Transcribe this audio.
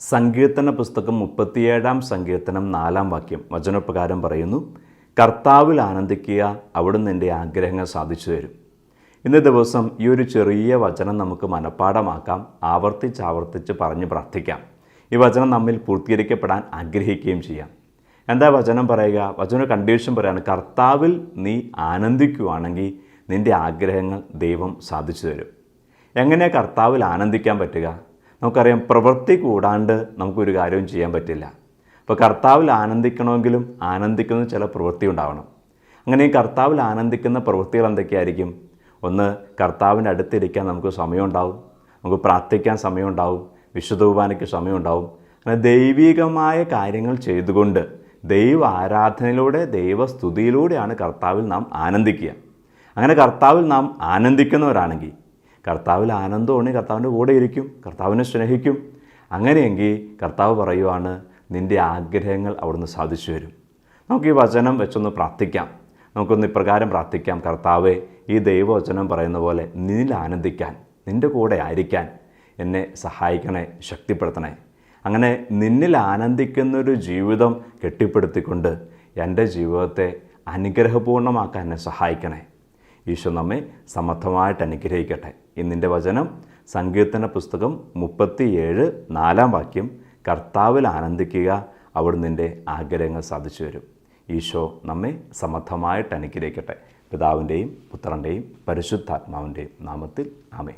സങ്കീർത്തന പുസ്തകം മുപ്പത്തിയേഴാം സങ്കീർത്തനം നാലാം വാക്യം വചനപ്രകാരം പറയുന്നു കർത്താവിൽ ആനന്ദിക്കുക അവിടുന്ന് എന്റെ ആഗ്രഹങ്ങൾ സാധിച്ചു തരും. ഇന്ന് ദിവസം ഈ ഒരു ചെറിയ വചനം നമുക്ക് മനഃപ്പാടമാക്കാം ആവർത്തിച്ച് ആവർത്തിച്ച് പറഞ്ഞ് പ്രാർത്ഥിക്കാം. ഈ വചനം നമ്മിൽ പൂർത്തീകരിക്കപ്പെടാൻ ആഗ്രഹിക്കുകയും ചെയ്യാം. എന്താ വചനം പറയുക? വചന കണ്ടീഷൻ പറയാണ് കർത്താവിൽ നീ ആനന്ദിക്കുവാണെങ്കിൽ നിന്റെ ആഗ്രഹങ്ങൾ ദൈവം സാധിച്ചു തരും. എങ്ങനെയാണ് കർത്താവിൽ ആനന്ദിക്കാൻ പറ്റുക? നമുക്കറിയാം പ്രവൃത്തി കൂടാണ്ട് നമുക്കൊരു കാര്യവും ചെയ്യാൻ പറ്റില്ല. അപ്പോൾ കർത്താവിൽ ആനന്ദിക്കണമെങ്കിലും ആനന്ദിക്കുന്ന ചില പ്രവൃത്തി ഉണ്ടാവണം. അങ്ങനെ ഈ കർത്താവിൽ ആനന്ദിക്കുന്ന പ്രവൃത്തികൾ എന്തൊക്കെയായിരിക്കും? ഒന്ന് കർത്താവിന്റെ അടുത്തിരിക്കാൻ നമുക്ക് സമയമുണ്ടാവും. നമുക്ക് പ്രാർത്ഥിക്കാൻ സമയമുണ്ടാവും. വിശുദ്ധ കുർബാനയ്ക്ക് സമയമുണ്ടാവും. അങ്ങനെ ദൈവികമായ കാര്യങ്ങൾ ചെയ്തുകൊണ്ട് ദൈവ ആരാധനയിലൂടെ ദൈവസ്തുതിയിലൂടെയാണ് കർത്താവിൽ നാം ആനന്ദിക്കുക. അങ്ങനെ കർത്താവിൽ നാം ആനന്ദിക്കുന്നവരാണെങ്കിൽ കർത്താവിൽ ആനന്ദമാണ് കർത്താവിന്റെ കൂടെ ഇരിക്കും കർത്താവിനെ സ്നേഹിക്കും. അങ്ങനെയെങ്കിൽ കർത്താവ് പറയുവാണ് നിന്റെ ആഗ്രഹങ്ങൾ അവിടുന്ന് സാധിച്ചു വരും നമുക്ക് ഈ വചനം വെച്ചൊന്ന് പ്രാർത്ഥിക്കാം. നമുക്കൊന്ന് ഇപ്രകാരം പ്രാർത്ഥിക്കാം. കർത്താവെ ഈ ദൈവവചനം പറയുന്ന പോലെ നിന്നിൽ ആനന്ദിക്കാൻ നിന്റെ കൂടെ ആയിരിക്കാൻ എന്നെ സഹായിക്കണേ ശക്തിപ്പെടുത്തണേ. അങ്ങനെ നിന്നിൽ ആനന്ദിക്കുന്നൊരു ജീവിതം കെട്ടിപ്പടുത്തിക്കൊണ്ട് എന്റെ ജീവിതത്തെ അനുഗ്രഹപൂർണമാക്കാൻ എന്നെ സഹായിക്കണേ. ഈശോ നമ്മെ സമർത്ഥമായിട്ട് അനുഗ്രഹിക്കട്ടെ. ഇന്നിന്റെ വചനം സങ്കീർത്തന പുസ്തകം മുപ്പത്തിയേഴ് നാലാം വാക്യം കർത്താവിൽ ആനന്ദിക്കുക അവിടുന്ന് നിന്റെ ആഗ്രഹങ്ങൾ സാധിച്ചു വരും. ഈശോ നമ്മെ സമർത്ഥമായിട്ട് അനുഗ്രഹിക്കട്ടെ. പിതാവിന്റെയും പുത്രന്റെയും പരിശുദ്ധാത്മാവിന്റെയും നാമത്തിൽ ആമേ